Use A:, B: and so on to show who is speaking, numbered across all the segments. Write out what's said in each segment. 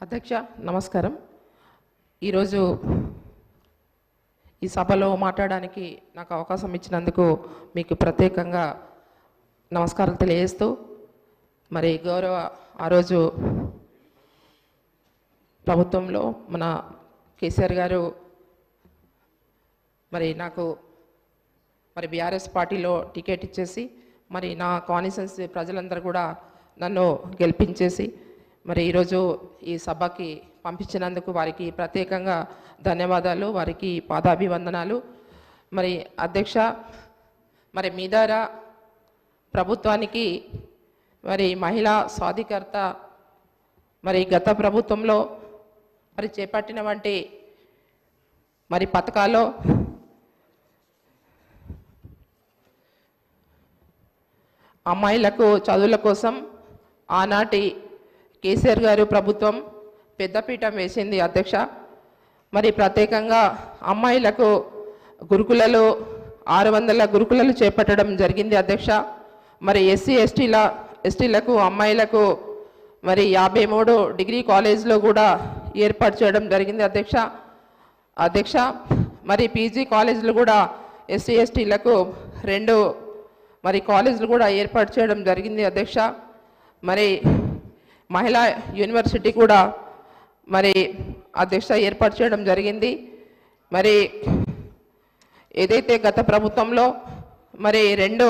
A: అధ్యక్ష నమస్కారం. ఈరోజు ఈ సభలో మాట్లాడడానికి నాకు అవకాశం ఇచ్చినందుకు మీకు ప్రత్యేకంగా నమస్కారం తెలియజేస్తూ మరి గౌరవ ఆ రోజు ప్రభుత్వంలో మన కేసీఆర్ గారు మరి నాకు మరి బీఆర్ఎస్ పార్టీలో టికెట్ ఇచ్చేసి మరి నా కాన్స్టిట్యున్సీ ప్రజలందరూ కూడా నన్ను గెలిపించేసి మరి ఈరోజు ఈ సభకి పంపించినందుకు వారికి ప్రత్యేకంగా ధన్యవాదాలు వారికి పాదాభివందనాలు. మరి అధ్యక్ష మరి మీ ద్వారా ప్రభుత్వానికి మరి మహిళా సాధికర్త మరి గత ప్రభుత్వంలో మరి చేపట్టిన వంటి మరి పథకాల్లో అమ్మాయిలకు చదువుల కోసం ఆనాటి కేసీఆర్ గారు ప్రభుత్వం పెద్దపీఠం వేసింది అధ్యక్ష. మరి ప్రత్యేకంగా అమ్మాయిలకు గురుకులలో ఆరు వందల గురుకులలు చేపట్టడం జరిగింది అధ్యక్ష. మరి ఎస్సీ ఎస్టీల ఎస్టీలకు అమ్మాయిలకు మరి యాభై మూడు డిగ్రీ కాలేజ్లో కూడా ఏర్పాటు చేయడం జరిగింది అధ్యక్ష. అధ్యక్ష మరి పీజీ కాలేజీలు కూడా ఎస్సీ ఎస్టీలకు రెండు మరి కాలేజీలు కూడా ఏర్పాటు చేయడం జరిగింది అధ్యక్ష. మరి మహిళా యూనివర్సిటీ కూడా మరి అధ్యక్ష ఏర్పాటు చేయడం జరిగింది. మరి ఏదైతే గత ప్రభుత్వంలో మరి రెండు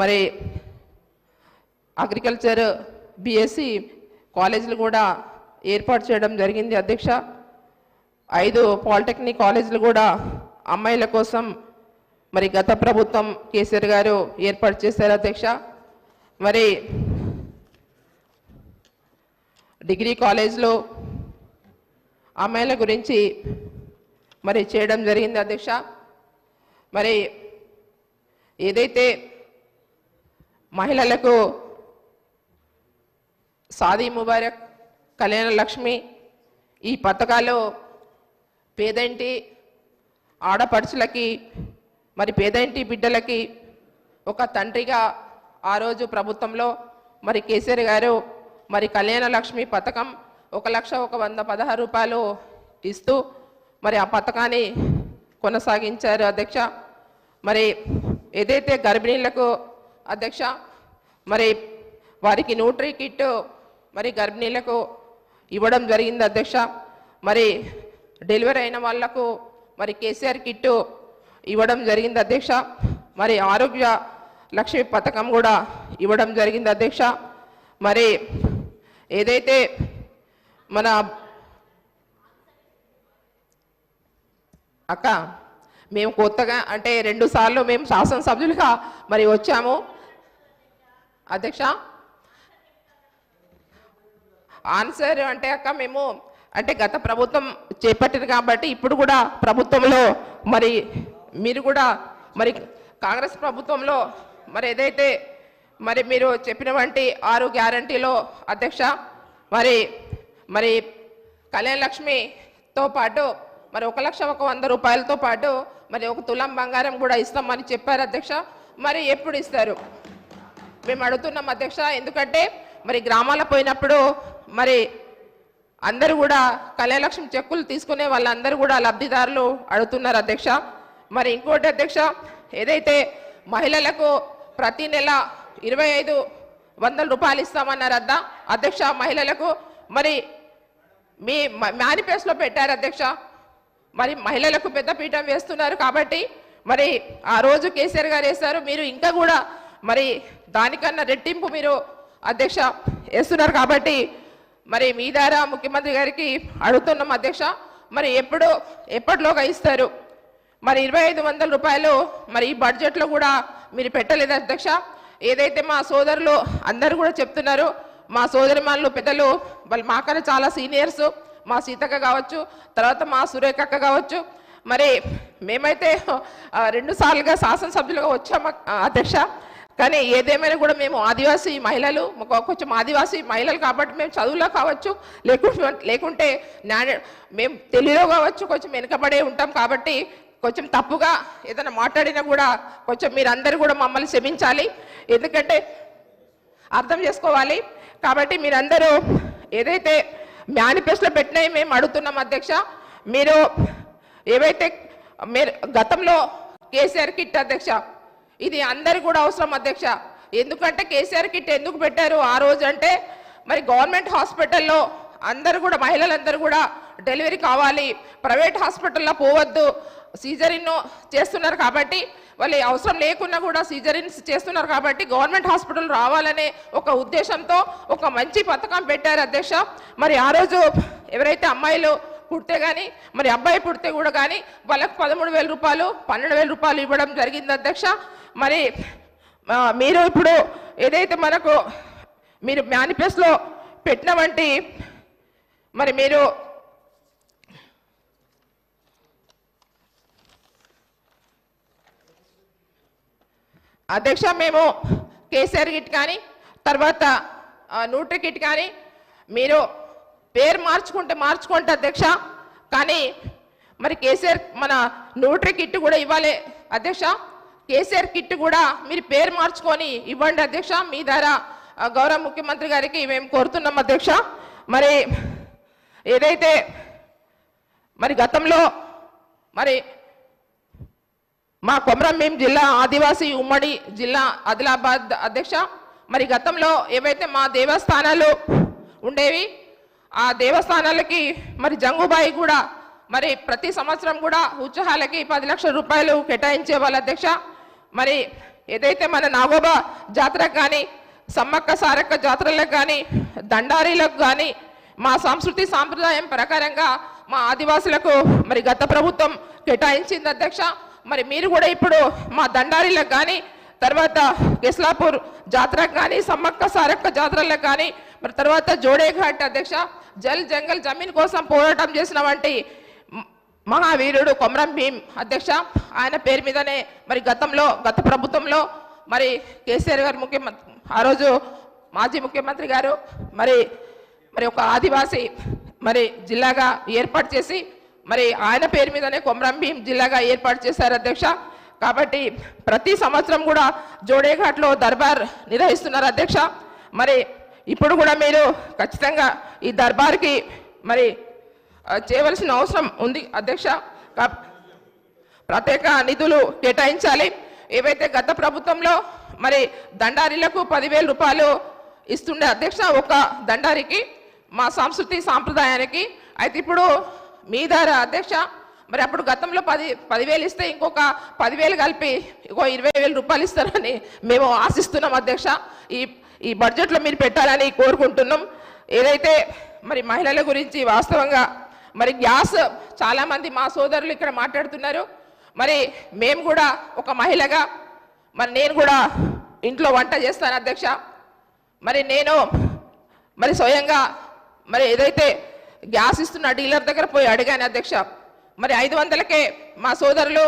A: మరి అగ్రికల్చర్ బిఎస్సి కాలేజీలు కూడా ఏర్పాటు చేయడం జరిగింది అధ్యక్ష. ఐదు పాలిటెక్నిక్ కాలేజీలు కూడా అమ్మాయిల కోసం మరి గత ప్రభుత్వం కేసీఆర్ గారు ఏర్పాటు చేశారు అధ్యక్ష. మరి డిగ్రీ కాలేజ్లో అమ్మాయిల గురించి మరి చేయడం జరిగింది అధ్యక్ష. మరి ఏదైతే మహిళలకు సాదీ ముబారక్ కళ్యాణ లక్ష్మి ఈ పథకాలు పేదంటి ఆడపడుచులకి మరి పేదంటి బిడ్డలకి ఒక తండ్రిగా ఆ రోజు ప్రభుత్వంలో మరి కేసీఆర్ గారు మరి కళ్యాణ లక్ష్మి పథకం ఒక లక్ష ఒక వంద పదహారు రూపాయలు ఇస్తూ మరి ఆ పథకాన్ని కొనసాగించారు అధ్యక్ష. మరి ఏదైతే గర్భిణీలకు అధ్యక్ష మరి వారికి న్యూట్రీ కిట్ మరి గర్భిణీలకు ఇవ్వడం జరిగింది అధ్యక్ష. మరి డెలివరీ అయిన వాళ్ళకు మరి కేసీఆర్ కిట్ ఇవ్వడం జరిగింది అధ్యక్ష. మరి ఆరోగ్య లక్ష్మి పథకం కూడా ఇవ్వడం జరిగింది అధ్యక్ష. మరి ఏదైతే మన అక్క మేము కొత్తగా అంటే రెండు సార్లు మేము శాసనసభ్యులుగా మరి వచ్చాము. అధ్యక్ష ఆన్సర్ అంటే అక్క మేము అంటే గత ప్రభుత్వం చేపట్టింది కాబట్టి ఇప్పుడు కూడా ప్రభుత్వంలో మరి మీరు కూడా మరి కాంగ్రెస్ ప్రభుత్వంలో మరి ఏదైతే మరి మీరు చెప్పినటువంటి ఆరు గ్యారంటీలో అధ్యక్ష మరి మరి కళ్యాణ లక్ష్మితో పాటు మరి ఒక లక్ష ఒక వంద రూపాయలతో పాటు మరి ఒక తులం బంగారం కూడా ఇస్తామని చెప్పారు అధ్యక్ష. మరి ఎప్పుడు ఇస్తారు? మేము అడుగుతున్నాం అధ్యక్ష ఎందుకంటే మరి గ్రామాల పోయినప్పుడు మరి అందరూ కూడా కళ్యాణలక్ష్మి చెక్కులు తీసుకునే వాళ్ళందరూ కూడా లబ్ధిదారులు అడుగుతున్నారు అధ్యక్ష. మరి ఇంకోటి అధ్యక్ష ఏదైతే మహిళలకు ప్రతి నెల ఇరవై ఐదు వందల రూపాయలు ఇస్తామన్నారు అద్ద. అధ్యక్ష మహిళలకు మరి మీ మేనిఫెస్టోలో పెట్టారు అధ్యక్ష. మరి మహిళలకు పెద్ద పీఠం వేస్తున్నారు కాబట్టి మరి ఆ రోజు కేసీఆర్ గారు వేశారు. మీరు ఇంకా కూడా మరి దానికన్నా రెట్టింపు మీరు అధ్యక్ష వేస్తున్నారు కాబట్టి మరి మీ ద్వారా ముఖ్యమంత్రి గారికి అడుగుతున్నాం అధ్యక్ష. మరి ఎప్పుడు ఎప్పటిలోగా ఇస్తారు? మరి ఇరవై ఐదు వందల రూపాయలు మరి ఈ బడ్జెట్లో కూడా మీరు పెట్టలేదు అధ్యక్ష. ఏదైతే మా సోదరులు అందరూ కూడా చెప్తున్నారు మా సోదరిమానులు పెద్దలు వాళ్ళు మాకన్నా చాలా సీనియర్స్ మా సీతక్క కావచ్చు తర్వాత మా సురేఖక్క కావచ్చు. మరి మేమైతే రెండు సార్లుగా శాసనసభ్యులుగా వచ్చాము అధ్యక్ష. కానీ ఏదేమైనా కూడా మేము ఆదివాసీ మహిళలు కొంచెం ఆదివాసీ మహిళలు కాబట్టి మేము చదువులో కావచ్చు లేకుంటే లేకుంటే మేము తెలుగులో కావచ్చు కొంచెం వెనుకబడే ఉంటాం కాబట్టి కొంచెం తప్పుగా ఏదైనా మాట్లాడినా కూడా కొంచెం మీరందరూ కూడా మమ్మల్ని క్షమించాలి. ఎందుకంటే అర్థం చేసుకోవాలి. కాబట్టి మీరందరూ ఏదైతే మేనిఫెస్టో పెట్టినవి మేము అడుగుతున్నాం అధ్యక్ష. మీరు ఏవైతే మీరు గతంలో కేసీఆర్ కిట్ అధ్యక్ష ఇది అందరు కూడా అవసరం అధ్యక్ష. ఎందుకంటే కేసీఆర్ కిట్ ఎందుకు పెట్టారు ఆ రోజు అంటే మరి గవర్నమెంట్ హాస్పిటల్లో అందరూ కూడా మహిళలందరూ కూడా డెలివరీ కావాలి. ప్రైవేట్ హాస్పిటల్లో పోవద్దు. సీజరిన్ చేస్తున్నారు కాబట్టి వాళ్ళు అవసరం లేకున్నా కూడా సీజరిన్స్ చేస్తున్నారు కాబట్టి గవర్నమెంట్ హాస్పిటల్ రావాలనే ఒక ఉద్దేశంతో ఒక మంచి పథకం పెట్టారు అధ్యక్ష. మరి ఆ రోజు ఎవరైతే అమ్మాయిలు పుడితే కానీ మరి అబ్బాయి పుడితే కూడా కానీ వాళ్ళకు పదమూడు వేల రూపాయలు పన్నెండు వేల రూపాయలు ఇవ్వడం జరిగింది అధ్యక్ష. మరి మీరు ఇప్పుడు ఏదైతే మనకు మీరు మేనిఫెస్టోలో పెట్టిన వంటి మరి మీరు అధ్యక్ష మేము కేసీఆర్ కిట్ కానీ తర్వాత న్యూట్రి న్యూట్రీ కిట్ కానీ మీరు పేరు మార్చుకుంటే మార్చుకుంటే అధ్యక్ష. కానీ మరి కేసీఆర్ మన న్యూట్రీ కిట్ కూడా ఇవ్వాలి అధ్యక్ష. కేసీఆర్ కిట్ కూడా మీరు పేరు మార్చుకొని ఇవ్వండి అధ్యక్ష. మీ ద్వారా గౌరవ ముఖ్యమంత్రి గారికి మేము కోరుతున్నాం అధ్యక్ష. మరి ఏదైతే మరి గతంలో మరి మా కొమరంభీం జిల్లా ఆదివాసీ ఉమ్మడి జిల్లా ఆదిలాబాద్ అధ్యక్ష. మరి గతంలో ఏవైతే మా దేవస్థానాలు ఉండేవి ఆ దేవస్థానాలకి మరి జంగుబాయి కూడా మరి ప్రతి సంవత్సరం కూడా ఉత్సాహాలకి పది లక్షల రూపాయలు కేటాయించే వాళ్ళ అధ్యక్ష. మరి ఏదైతే మన నాగోబా జాతరకు కానీ సమ్మక్క సారక్క జాతరలకు కానీ దండారీలకు కానీ మా సంస్కృతి సాంప్రదాయం ప్రకారంగా మా ఆదివాసులకు మరి గత ప్రభుత్వం కేటాయించింది అధ్యక్ష. మరి మీరు కూడా ఇప్పుడు మా దండారిలకు కానీ తర్వాత గెస్లాపూర్ జాతరకు కానీ సమ్మక్క సారక్క జాతరలకు కానీ మరి తర్వాత జోడేఘాట్ అధ్యక్ష జల్ జంగల్ జమీన్ కోసం పోరాటం చేసిన వంటి మహావీరుడు కొమరం భీం అధ్యక్ష ఆయన పేరు మీదనే మరి గతంలో గత ప్రభుత్వంలో మరి కేసీఆర్ గారు ముఖ్యమంత్రి ఆ రోజు మాజీ ముఖ్యమంత్రి గారు మరి మరి ఒక ఆదివాసీ మరి జిల్లాగా ఏర్పాటు చేసి మరి ఆయన పేరు మీదనే కొమరం భీం జిల్లాగా ఏర్పాటు చేశారు అధ్యక్ష. కాబట్టి ప్రతి సంవత్సరం కూడా జోడేఘాట్లో దర్బార్ నిర్వహిస్తున్నారు అధ్యక్ష. మరి ఇప్పుడు కూడా మీరు ఖచ్చితంగా ఈ దర్బార్కి మరి చేయవలసిన అవసరం ఉంది అధ్యక్ష. ప్రత్యేక నిధులు కేటాయించాలి. ఏవైతే గత ప్రభుత్వంలో మరి దండారీలకు పదివేల రూపాయలు ఇస్తుండే అధ్యక్ష ఒక దండారికి మా సంస్కృతి సాంప్రదాయానికి. అయితే ఇప్పుడు మీ ద్వారా అధ్యక్ష మరి అప్పుడు గతంలో పది పదివేలు ఇస్తే ఇంకొక పదివేలు కలిపి ఇంకో ఇరవై వేల రూపాయలు ఇస్తారని మేము ఆశిస్తున్నాం అధ్యక్ష. ఈ ఈ బడ్జెట్లో మీరు పెట్టాలని కోరుకుంటున్నాం. ఏదైతే మరి మహిళల గురించి వాస్తవంగా మరి గ్యాస్ చాలామంది మా సోదరులు ఇక్కడ మాట్లాడుతున్నారు. మరి మేము కూడా ఒక మహిళగా మరి నేను కూడా ఇంట్లో వంట చేస్తాను అధ్యక్ష. మరి నేను మరి స్వయంగా మరి ఏదైతే గ్యాస్ ఇస్తున్న డీలర్ దగ్గర పోయి అడిగాను అధ్యక్ష మరి ఐదు వందలకే మా సోదరులు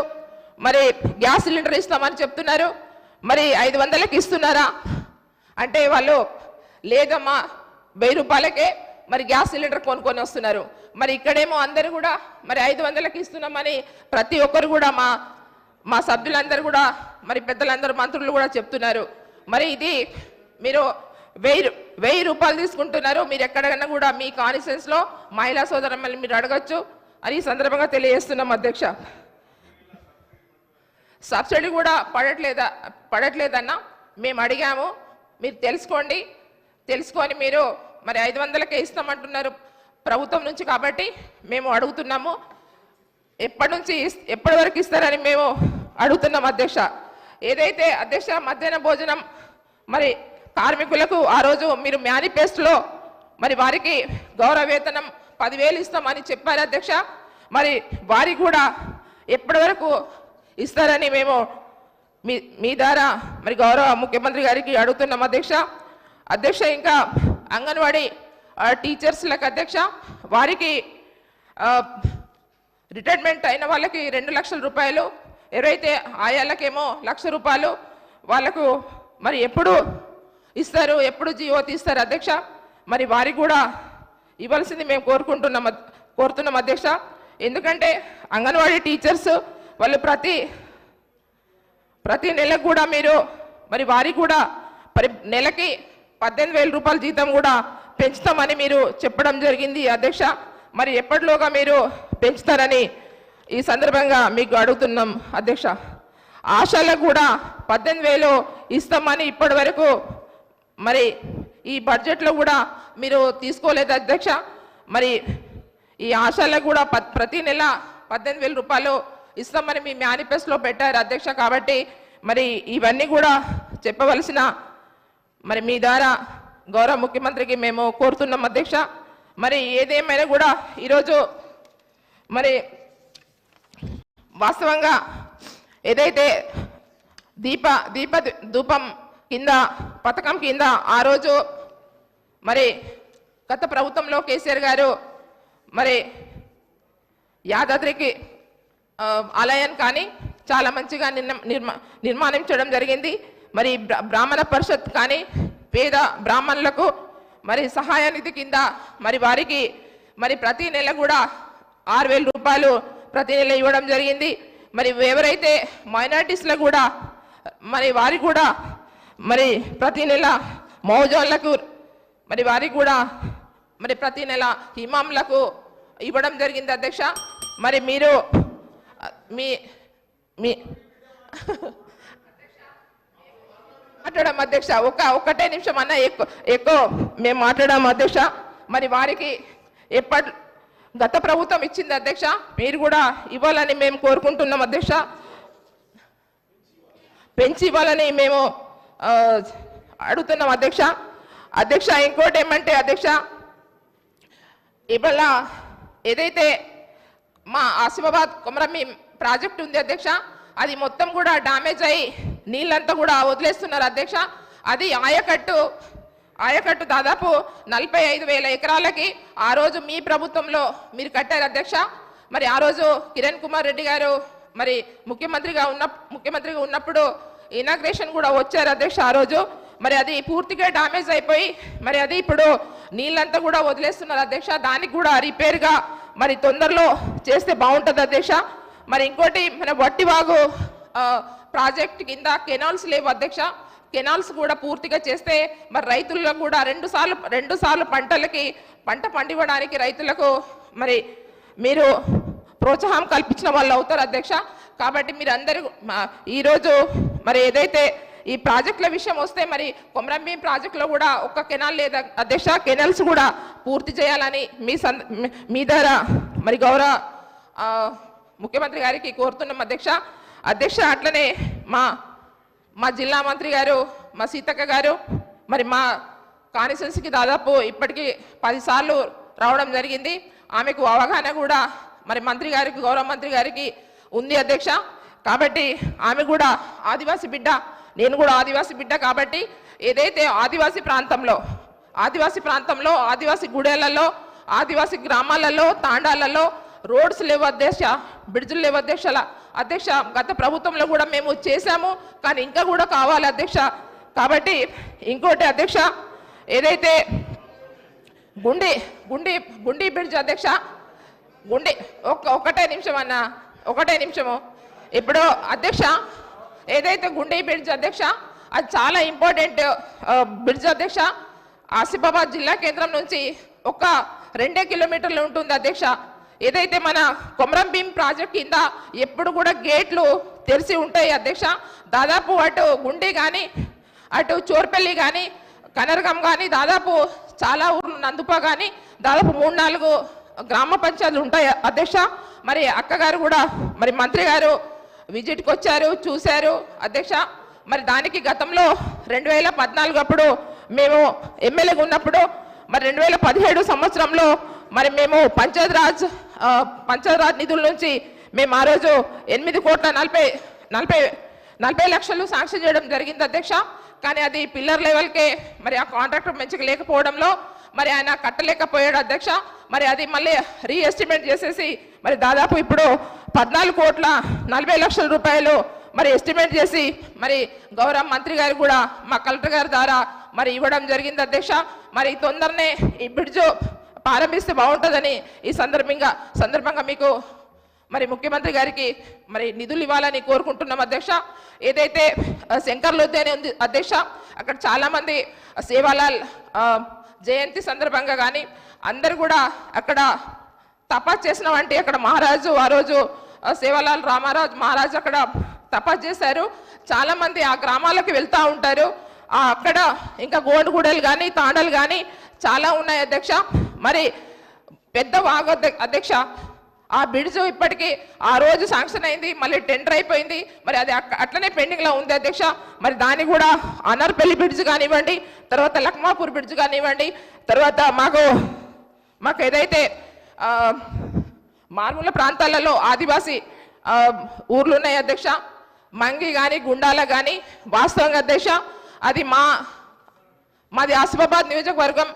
A: మరి గ్యాస్ సిలిండర్ ఇస్తామని చెప్తున్నారు. మరి ఐదు వందలకి ఇస్తున్నారా? అంటే వాళ్ళు లేదమ్మా వెయ్యి రూపాయలకే మరి గ్యాస్ సిలిండర్ కొనుక్కొని వస్తున్నారు. మరి ఇక్కడేమో అందరూ కూడా మరి ఐదు వందలకి ఇస్తున్నామని ప్రతి ఒక్కరు కూడా మా మా సభ్యులందరూ కూడా మరి పెద్దలందరూ మంత్రులు కూడా చెప్తున్నారు. మరి ఇది మీరు వెయ్యి రూ- వెయ్యి రూపాయలు తీసుకుంటున్నారు. మీరు ఎక్కడైనా కూడా మీ కాన్స్టిట్యూన్స్లో మహిళా సోదరమ్మల్ని మీరు అడగచ్చు. అని ఈ సందర్భంగా తెలియజేస్తున్నాం అధ్యక్ష. సబ్సిడీ కూడా పడట్లేదా పడట్లేదన్నా మేము అడిగాము. మీరు తెలుసుకోండి. తెలుసుకొని మీరు మరి ఐదు వందలకే ఇస్తామంటున్నారు ప్రభుత్వం నుంచి కాబట్టి మేము అడుగుతున్నాము. ఎప్పటి నుంచి ఇస్- ఎప్పటి వరకు ఇస్తారని మేము అడుగుతున్నాం అధ్యక్ష. ఏదైతే అధ్యక్ష మధ్యాహ్న భోజనం మరి కార్మికులకు ఆ రోజు మీరు మేనిఫెస్టోలో మరి వారికి గౌరవ వేతనం పదివేలు ఇస్తామని చెప్పారు అధ్యక్ష. మరి వారికి కూడా ఎప్పటి వరకు ఇస్తారని మేము మీ మీ ద్వారా మరి గౌరవ ముఖ్యమంత్రి గారికి అడుగుతున్నాం అధ్యక్ష. అధ్యక్ష ఇంకా అంగన్వాడీ టీచర్స్లకు అధ్యక్ష వారికి రిటైర్మెంట్ అయిన వాళ్ళకి రెండు లక్షల రూపాయలు ఎవరైతే ఆయాలకేమో లక్ష రూపాయలు వాళ్ళకు మరి ఎప్పుడు ఇస్తారు ఎప్పుడు జీవో తీస్తారు అధ్యక్ష? మరి వారికి కూడా ఇవ్వాల్సింది మేము కోరుకుంటున్నాం కోరుతున్నాం అధ్యక్ష. ఎందుకంటే అంగన్వాడీ టీచర్స్ వాళ్ళు ప్రతి ప్రతి నెలకు కూడా మీరు మరి వారికి కూడా మరి నెలకి పద్దెనిమిది వేల రూపాయల జీతం కూడా పెంచుతామని మీరు చెప్పడం జరిగింది అధ్యక్ష. మరి ఎప్పటిలోగా మీరు పెంచుతారని ఈ సందర్భంగా మీకు అడుగుతున్నాం అధ్యక్ష. ఆశలకు కూడా పద్దెనిమిది వేలు ఇస్తామని ఇప్పటి వరకు మరి ఈ బడ్జెట్లో కూడా మీరు తీసుకోలేదు అధ్యక్ష. మరి ఈ ఆశాలకు కూడా ప్రతి నెల పద్దెనిమిది వేల రూపాయలు ఇస్తామని మీ మేనిఫెస్టోలో పెట్టారు అధ్యక్ష కాబట్టి మరి ఇవన్నీ కూడా చెప్పవలసిన మరి మీ ద్వారా గౌరవ ముఖ్యమంత్రికి మేము కోరుతున్నాం అధ్యక్ష. మరి ఏదేమైనా కూడా ఈరోజు మరి వాస్తవంగా ఏదైతే దీప దీప ధూపం కింద పథకం కింద ఆ రోజు మరి గత ప్రభుత్వంలో కేసీఆర్ గారు మరి యాదాద్రికి ఆలయం కానీ చాలా మంచిగా నిర్మ నిర్మా నిర్మాణించడం జరిగింది. మరి బ్రా- బ్రాహ్మణ పరిషత్ కానీ పేద బ్రాహ్మణులకు మరి సహాయ నిధి కింద మరి వారికి మరి ప్రతి నెల కూడా ఆరు వేల రూపాయలు ప్రతి నెల ఇవ్వడం జరిగింది. మరి ఎవరైతే మైనార్టీస్లో కూడా మరి వారికి కూడా మరి ప్రతి నెల మౌజోళ్ళకు మరి వారికి కూడా మరి ప్రతి నెల హిమాంలకు ఇవ్వడం జరిగింది అధ్యక్ష. మరి మీరు మీ మీ మాట్లాడడం అధ్యక్ష. ఒక ఒకటే నిమిషం అన్న ఎక్కువ ఎక్కువ మేము మాట్లాడడం అధ్యక్ష. మరి వారికి ఎప్పటి గత ప్రభుత్వం ఇచ్చింది అధ్యక్ష. మీరు కూడా ఇవ్వాలని మేము కోరుకుంటున్నాం అధ్యక్ష. పెంచి ఇవ్వాలని మేము అడుగుతున్నాం అధ్యక్ష. అధ్యక్ష ఇంకోటి ఏమంటే అధ్యక్ష ఇవాళ ఏదైతే మా ఆసిమాబాద్ కొమరమి ప్రాజెక్ట్ ఉంది అధ్యక్ష అది మొత్తం కూడా డ్యామేజ్ అయ్యి నీళ్ళంతా కూడా వదిలేస్తున్నారు అధ్యక్ష. అది ఆయకట్టు ఆయకట్టు దాదాపు నలభై ఐదు వేల ఎకరాలకి ఆ రోజు మీ ప్రభుత్వంలో మీరు కట్టారు అధ్యక్ష. మరి ఆ రోజు కిరణ్ కుమార్ రెడ్డి గారు మరి ముఖ్యమంత్రిగా ఉన్న ముఖ్యమంత్రిగా ఉన్నప్పుడు ఇనాగ్రేషన్ కూడా వచ్చారు అధ్యక్ష ఆ రోజు. మరి అది పూర్తిగా డ్యామేజ్ అయిపోయి మరి అది ఇప్పుడు నీళ్ళంతా కూడా వదిలేస్తున్నారు అధ్యక్ష. దానికి కూడా రిపేర్గా మరి తొందరలో చేస్తే బాగుంటుంది అధ్యక్ష. మరి ఇంకోటి మన వట్టివాగు ప్రాజెక్ట్ కింద కెనాల్స్ లేవు అధ్యక్ష. కెనాల్స్ కూడా పూర్తిగా చేస్తే మరి రైతుల్లో కూడా రెండు సార్లు రెండు సార్లు పంటలకి పంట పండివ్వడానికి రైతులకు మరి మీరు ప్రోత్సాహం కల్పించిన వాళ్ళు అవుతారు అధ్యక్ష. కాబట్టి మీరు అందరూ ఈరోజు మరి ఏదైతే ఈ ప్రాజెక్టుల విషయం వస్తే మరి కొమరంభీం ప్రాజెక్టులో కూడా ఒక్క కెనాల్ లేదా అధ్యక్ష కెనాల్స్ కూడా పూర్తి చేయాలని మీ సంద మీ- ద్వారా మరి గౌరవ ముఖ్యమంత్రి గారికి కోరుతున్నాం అధ్యక్ష. అధ్యక్ష అట్లనే మా మా జిల్లా మంత్రి గారు మా సీతక్క గారు మరి మా కాన్స్టిట్యున్సీకి దాదాపు ఇప్పటికీ పదిసార్లు రావడం జరిగింది. ఆమెకు అవగాహన కూడా మరి మంత్రి గారికి గౌరవ మంత్రి గారికి ఉంది అధ్యక్ష. కాబట్టి ఆమె కూడా ఆదివాసి బిడ్డ. నేను కూడా ఆదివాసి బిడ్డ కాబట్టి ఏదైతే ఆదివాసి ప్రాంతంలో ఆదివాసి ప్రాంతంలో ఆదివాసి గుడేలలో ఆదివాసి గ్రామాలలో తాండాలలో రోడ్స్ లేవు అధ్యక్ష బ్రిడ్జ్లు లేవు అధ్యక్షల అధ్యక్ష గత ప్రభుత్వంలో కూడా మేము చేశాము కానీ ఇంకా కూడా కావాలి అధ్యక్ష. కాబట్టి ఇంకోటి అధ్యక్ష ఏదైతే గుండి గుండి గుండి బ్రిడ్జ్ అధ్యక్ష గుండి ఒక్క ఒకటే నిమిషం అన్న ఒకటే నిమిషము. ఇప్పుడు అధ్యక్ష ఏదైతే గుండె బ్రిడ్జ్ అధ్యక్ష అది చాలా ఇంపార్టెంట్ బ్రిడ్జ్ అధ్యక్ష. ఆసిఫాబాద్ జిల్లా కేంద్రం నుంచి ఒక రెండే కిలోమీటర్లు ఉంటుంది అధ్యక్ష. ఏదైతే మన కొమరం భీం ప్రాజెక్ట్ కింద ఎప్పుడు కూడా గేట్లు తెరిచి ఉంటాయి అధ్యక్ష. దాదాపు అటు గుండి కానీ అటు చోర్పల్లి కానీ కనరగం కానీ దాదాపు చాలా ఊర్లు నందుప కానీ దాదాపు మూడు నాలుగు గ్రామ పంచాయతీలు ఉంటాయి అధ్యక్ష. మరి అక్కగారు కూడా మరి మంత్రి గారు విజిట్కి వచ్చారు చూశారు. అధ్యక్ష మరి దానికి గతంలో రెండు వేల పద్నాలుగు అప్పుడు మేము ఎమ్మెల్యేగా ఉన్నప్పుడు మరి రెండు వేల పదిహేడు సంవత్సరంలో మరి మేము పంచాయతీరాజ్ పంచాయత్ పంచాయతీరాజ్ నిధుల నుంచి మేము ఆ రోజు ఎనిమిది కోట్ల నలభై నలభై నలభై లక్షలు శాంక్షన్ చేయడం జరిగింది అధ్యక్ష. కానీ అది పిల్లర్ లెవెల్కే మరి ఆ కాంట్రాక్టర్ మంచిగా లేకపోవడంలో మరి ఆయన కట్టలేకపోయాడు అధ్యక్ష. మరి అది మళ్ళీ రీఎస్టిమేట్ చేసేసి మరి దాదాపు ఇప్పుడు పద్నాలుగు కోట్ల నలభై లక్షల రూపాయలు మరి ఎస్టిమేట్ చేసి మరి గౌరవ మంత్రి గారు కూడా మా కలెక్టర్ గారి ద్వారా మరి ఇవ్వడం జరిగింది అధ్యక్ష. మరి తొందరనే ఈ బ్రిడ్జ్ ప్రారంభిస్తే బాగుంటుందని ఈ సందర్భంగా సందర్భంగా మీకు మరి ముఖ్యమంత్రి గారికి మరి నిధులు ఇవ్వాలని కోరుకుంటున్నాం అధ్యక్ష. ఏదైతే ఆ, అని ఉంది అధ్యక్ష అక్కడ చాలామంది సేవాలాల్ జయంతి సందర్భంగా కానీ అందరు కూడా అక్కడ తపస్సు చేసిన వంటి అక్కడ మహారాజు ఆ రోజు సేవలాల్ రామారాజు మహారాజు అక్కడ తపస్సు చేశారు. చాలామంది ఆ గ్రామాలకు వెళ్తూ ఉంటారు. అక్కడ ఇంకా గోడుగూడలు కానీ తాండలు కానీ చాలా ఉన్నాయి అధ్యక్ష. మరి పెద్ద వాగు అధ్యక్ష ఆ బ్రిడ్జ్ ఇప్పటికీ ఆ రోజు శాంక్షన్ అయింది మళ్ళీ టెండర్ అయిపోయింది. మరి అది అట్లనే పెండింగ్లో ఉంది అధ్యక్ష. మరి దాన్ని కూడా అనర్పల్లి బ్రిడ్జ్ కానివ్వండి తర్వాత లక్మాపూర్ బ్రిడ్జ్ కానివ్వండి తర్వాత మాకు మాకు ఏదైతే మారుమూల ప్రాంతాలలో ఆదివాసీ ఊర్లు ఉన్నాయి అధ్యక్ష. మంగి కానీ గుండాల కానీ వాస్తవంగా అధ్యక్ష అది మా మాది ఆసిఫాబాద్ నియోజకవర్గం.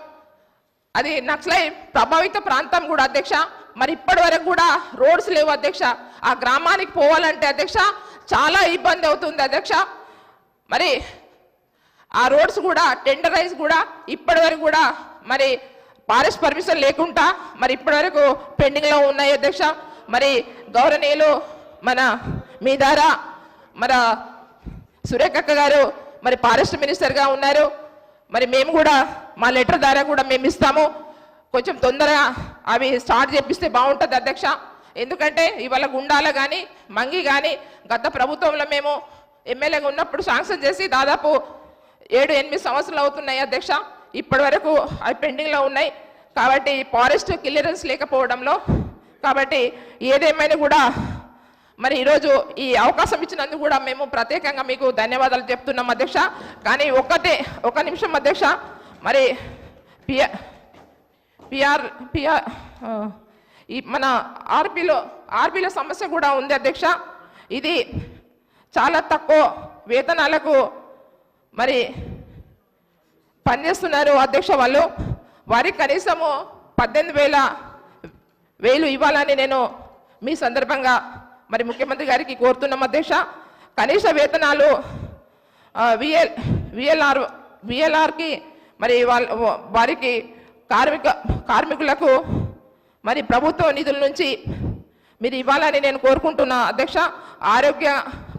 A: అది నక్సలై ప్రభావిత ప్రాంతం కూడా అధ్యక్ష. మరి ఇప్పటి వరకు కూడా రోడ్స్ లేవు అధ్యక్ష. ఆ గ్రామానికి పోవాలంటే అధ్యక్ష చాలా ఇబ్బంది అవుతుంది అధ్యక్ష. మరి ఆ రోడ్స్ కూడా టెండరైజ్ కూడా ఇప్పటి వరకు కూడా మరి పారెస్ట్ పర్మిషన్ లేకుండా మరి ఇప్పటి వరకు పెండింగ్లో ఉన్నాయి అధ్యక్ష. మరి గౌరవనీయులు మన మీ ద్వారా మన సురేఖక్క గారు మరి ఫారెస్ట్ మినిస్టర్గా ఉన్నారు. మరి మేము కూడా మా లెటర్ ద్వారా కూడా మేము ఇస్తాము. కొంచెం తొందరగా అవి స్టార్ట్ చేపిస్తే బాగుంటుంది అధ్యక్ష. ఎందుకంటే ఇవాళ గుండాల కానీ మంగి కానీ గత ప్రభుత్వంలో మేము ఎమ్మెల్యేగా ఉన్నప్పుడు శాంక్షన్ చేసి దాదాపు ఏడు ఎనిమిది సంవత్సరాలు అవుతున్నాయి అధ్యక్ష. ఇప్పటి వరకు అవి పెండింగ్లో ఉన్నాయి. కాబట్టి ఫారెస్ట్ క్లియరెన్స్ లేకపోవడంలో కాబట్టి ఏదేమైనా కూడా మరి ఈరోజు ఈ అవకాశం ఇచ్చినందుకు కూడా మేము ప్రత్యేకంగా మీకు ధన్యవాదాలు చెప్తున్నాం అధ్యక్ష. కానీ ఒకటే ఒక నిమిషం అధ్యక్ష. మరి పిఎ పిఆర్ పిఆర్ ఈ మన ఆర్బీలో ఆర్బీలో సమస్య కూడా ఉంది అధ్యక్ష. ఇది చాలా తక్కువ వేతనాలకు మరి పనిచేస్తున్నారు అధ్యక్ష వాళ్ళు. వారికి కనీసము పద్దెనిమిది వేల వేలు ఇవ్వాలని నేను మీ సందర్భంగా మరి ముఖ్యమంత్రి గారికి కోరుతున్నాం అధ్యక్ష. కనీస వేతనాలు విఎల్ విఎల్ఆర్ విఎల్ఆర్కి మరి వాళ్ళ వారికి కార్మిక కార్మికులకు మరి ప్రభుత్వ నిధుల నుంచి మీరు ఇవ్వాలని నేను కోరుకుంటున్నా. అధ్యక్ష ఆరోగ్య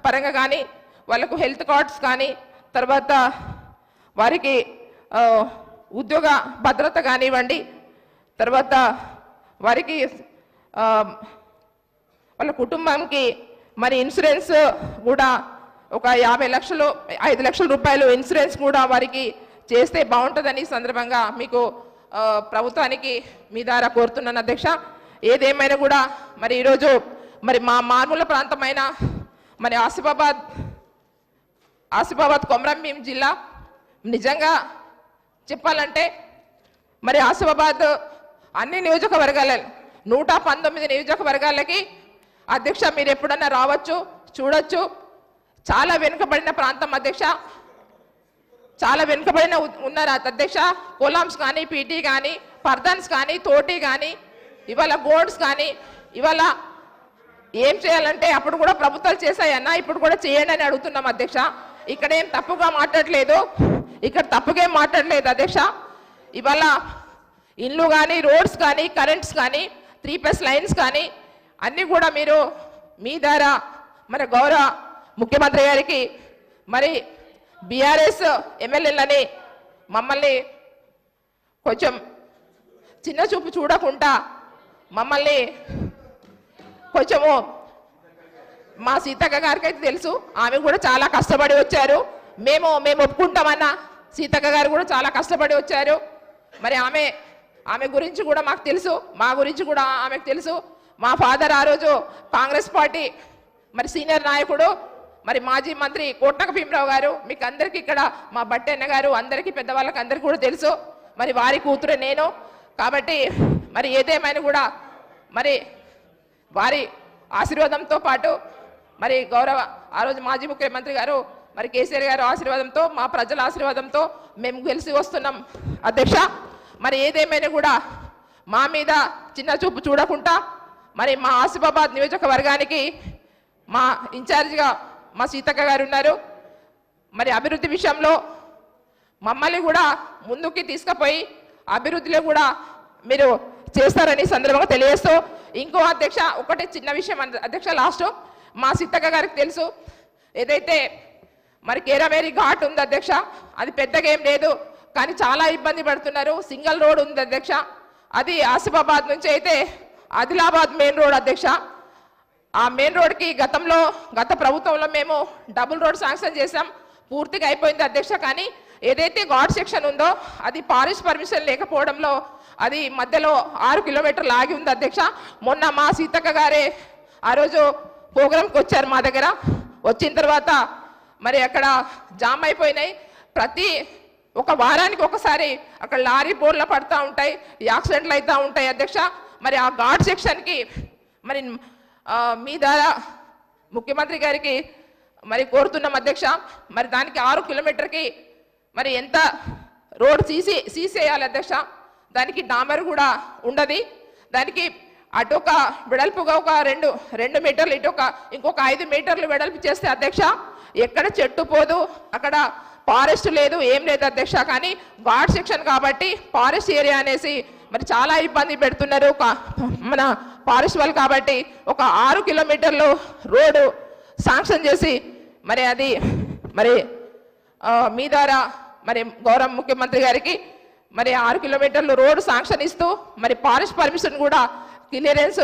A: పరంగా కానీ వాళ్ళకు హెల్త్ కార్డ్స్ కానీ తర్వాత వారికి ఉద్యోగ భద్రత కానివ్వండి తర్వాత వారికి వాళ్ళ కుటుంబంకి మరి ఇన్సూరెన్స్ కూడా ఒక యాభై లక్షలు ఐదు లక్షల రూపాయలు ఇన్సూరెన్స్ కూడా వారికి చేస్తే బాగుంటుందని సందర్భంగా మీకు ప్రభుత్వానికి మీ ద్వారా కోరుతున్నాను అధ్యక్ష. ఏదేమైనా కూడా మరి ఈరోజు మరి మా మార్మూల ప్రాంతమైన మరి ఆసిఫాబాద్ ఆసిఫాబాద్ కొమరంభీం జిల్లా. నిజంగా చెప్పాలంటే మరి ఆసిఫాబాద్ అన్ని నియోజకవర్గాల నూట పంతొమ్మిది నియోజకవర్గాలకి అధ్యక్ష మీరు ఎప్పుడన్నా రావచ్చు చూడొచ్చు. చాలా వెనుకబడిన ప్రాంతం అధ్యక్ష. చాలా వెనుకబడిన ఉ- ఉన్నారు అధ్యక్ష. కొలామ్స్ కానీ పీటీ కానీ పర్దన్స్ కానీ తోటి కానీ ఇవాళ బోర్డ్స్ కానీ ఇవాళ ఏం చేయాలంటే అప్పుడు కూడా ప్రభుత్వాలు చేశాయన్నా ఇప్పుడు కూడా చేయండి అని అడుగుతున్నాం అధ్యక్ష. ఇక్కడ ఏం తప్పుగా మాట్లాడలేదు. ఇక్కడ తప్పుగా మాట్లాడలేదు అధ్యక్ష. ఇవాళ ఇల్లు కానీ రోడ్స్ కానీ కరెంట్స్ కానీ త్రీ ప్లస్ లైన్స్ కానీ అన్నీ కూడా మీరు మీ ద్వారా మరి గౌరవ ముఖ్యమంత్రి గారికి మరి బీఆర్ఎస్ ఎమ్మెల్యేలని మమ్మల్ని కొంచెం చిన్న చూపు చూడకుండా మమ్మల్ని కొంచెము మా సీతక్క గారికి అయితే తెలుసు ఆమె కూడా చాలా కష్టపడి వచ్చారు. మేము మేము ఒప్పుకుంటామన్నా సీతక్క గారు కూడా చాలా కష్టపడి వచ్చారు. మరి ఆమె ఆమె గురించి కూడా మాకు తెలుసు మా గురించి కూడా ఆమెకు తెలుసు. మా ఫాదర్ ఆ రోజు కాంగ్రెస్ పార్టీ మరి సీనియర్ నాయకుడు మరి మాజీ మంత్రి కోట్నక భీమరావు గారు మీకు అందరికీ ఇక్కడ మా బట్టెన్న గారు అందరికీ పెద్దవాళ్ళకి అందరికీ కూడా తెలుసు. మరి వారి కూతురు నేను. కాబట్టి మరి ఏదేమైనా కూడా మరి వారి ఆశీర్వాదంతో పాటు మరి గౌరవ ఆ రోజు మాజీ ముఖ్యమంత్రి గారు మరి కేసీఆర్ గారు ఆశీర్వాదంతో మా ప్రజల ఆశీర్వాదంతో మేము గెలిచి వస్తున్నాం. అధ్యక్ష మరి ఏదేమైనా కూడా మా మీద చిన్న చూపు చూడకుండా మరి మా ఆసిఫాబాద్ నియోజకవర్గానికి మా ఇన్ఛార్జిగా మా సీతక్క గారు ఉన్నారు మరి అభివృద్ధి విషయంలో మమ్మల్ని కూడా ముందుకి తీసుకుపోయి అభివృద్ధిలో కూడా మీరు చేస్తారని సందర్భంగా తెలియజేస్తూ ఇంకో అధ్యక్ష ఒకటే చిన్న విషయం అధ్యక్ష లాస్ట్. మా సీతక్క గారికి తెలుసు. ఏదైతే మరి కేరమేరి ఘాట్ ఉంది అధ్యక్ష అది పెద్దగా ఏం లేదు కానీ చాలా ఇబ్బంది పడుతున్నారు. సింగిల్ రోడ్ ఉంది అధ్యక్ష. అది ఆసిఫాబాద్ నుంచి అయితే ఆదిలాబాద్ మెయిన్ రోడ్ అధ్యక్ష. ఆ మెయిన్ రోడ్కి గతంలో గత ప్రభుత్వంలో మేము డబుల్ రోడ్ శాంక్షన్ చేసాం పూర్తిగా అయిపోయింది అధ్యక్ష కానీ ఏదైతే ఘాట్ సెక్షన్ ఉందో అది ఫారెస్ట్ పర్మిషన్ లేకపోవడంలో అది మధ్యలో ఆరు కిలోమీటర్లు ఆగి ఉంది అధ్యక్ష. మొన్న మా సీతక్క గారే ఆ రోజు ప్రోగ్రామ్కి వచ్చారు మా దగ్గర. వచ్చిన తర్వాత మరి అక్కడ జామ్ అయిపోయినాయి. ప్రతి ఒక వారానికి ఒకసారి అక్కడ లారీ బోర్లు పడుతూ ఉంటాయి యాక్సిడెంట్లు అవుతూ ఉంటాయి అధ్యక్ష. మరి ఆ ఘాట్ సెక్షన్కి మరి మీ ద్వారా ముఖ్యమంత్రి గారికి మరి కోరుతున్నాం అధ్యక్ష మరి దానికి ఆరు కిలోమీటర్కి మరి ఎంత రోడ్ సీసీ సీసేయాలి అధ్యక్ష? దానికి డామర్ కూడా ఉండదు. దానికి అటు ఒక వెడల్పుగా ఒక రెండు రెండు మీటర్లు ఇటు ఒక ఇంకొక ఐదు మీటర్లు వెడల్పు చేస్తే అధ్యక్ష ఎక్కడ చెట్టు పోదు అక్కడ ఫారెస్ట్ లేదు ఏం లేదు అధ్యక్ష. కానీ ఘాట్ సెక్షన్ కాబట్టి ఫారెస్ట్ ఏరియా అనేసి మరి చాలా ఇబ్బంది పెడుతున్నారు. మన ఫారెస్ట్ వాళ్ళు కాబట్టి ఒక ఆరు కిలోమీటర్లు రోడ్డు శాంక్షన్ చేసి మరి అది మరి మీ ద్వారా మరి గౌరవ ముఖ్యమంత్రి గారికి మరి ఆరు కిలోమీటర్లు రోడ్డు శాంక్షన్ ఇస్తూ మరి ఫారెస్ట్ పర్మిషన్ కూడా క్లియరెన్స్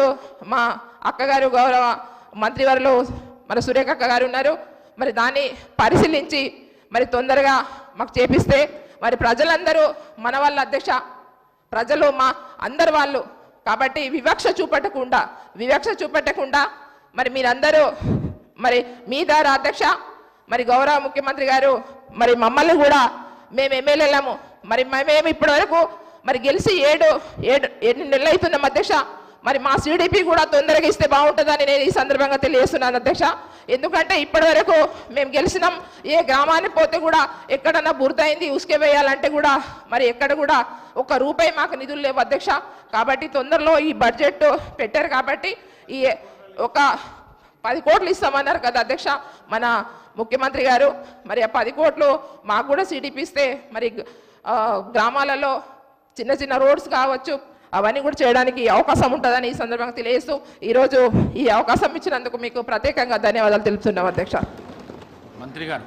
A: మా అక్కగారు గౌరవ మంత్రివారులు మన సురేఖ అక్క గారు ఉన్నారు. మరి దాన్ని పరిశీలించి మరి తొందరగా మాకు చేపిస్తే మరి ప్రజలందరూ మన వాళ్ళ అధ్యక్ష ప్రజలు మా అందరు వాళ్ళు కాబట్టి వివక్ష చూపెట్టకుండా వివక్ష చూపెట్టకుండా మరి మీరందరూ మరి మీ ద్వారా అధ్యక్ష మరి గౌరవ ముఖ్యమంత్రి గారు మరి మమ్మల్ని కూడా మేము ఎమ్మెల్యేలము. మరి మేము ఇప్పటి వరకు మరి గెలిచి ఏడు ఏడు ఎన్ని నెలలు అవుతున్నాం అధ్యక్ష? మరి మా సిడిపి కూడా తొందరగా ఇస్తే బాగుంటుందని నేను ఈ సందర్భంగా తెలియజేస్తున్నాను అధ్యక్ష. ఎందుకంటే ఇప్పటి వరకు మేము గెలిచినాం. ఏ గ్రామానికి పోతే కూడా ఎక్కడన్నా బురదైంది ఉసుకే వేయాలంటే కూడా మరి ఎక్కడ కూడా ఒక రూపాయి మాకు నిధులు లేవు అధ్యక్ష. కాబట్టి తొందరలో ఈ బడ్జెట్ పెట్టారు కాబట్టి ఈ ఒక పది కోట్లు ఇస్తామన్నారు కదా అధ్యక్ష మన ముఖ్యమంత్రి గారు. మరి ఆ పది కోట్లు మాకు కూడా సిడిపి ఇస్తే మరి గ్రామాలలో చిన్న చిన్న రోడ్స్ కావచ్చు అవన్నీ కూడా చేయడానికి అవకాశం ఉంటుందని ఈ సందర్భంగా తెలియజేస్తూ ఈరోజు ఈ అవకాశం ఇచ్చినందుకు మీకు ప్రత్యేకంగా ధన్యవాదాలు తెలుపుతున్నాం అధ్యక్ష.
B: మంత్రి గారు.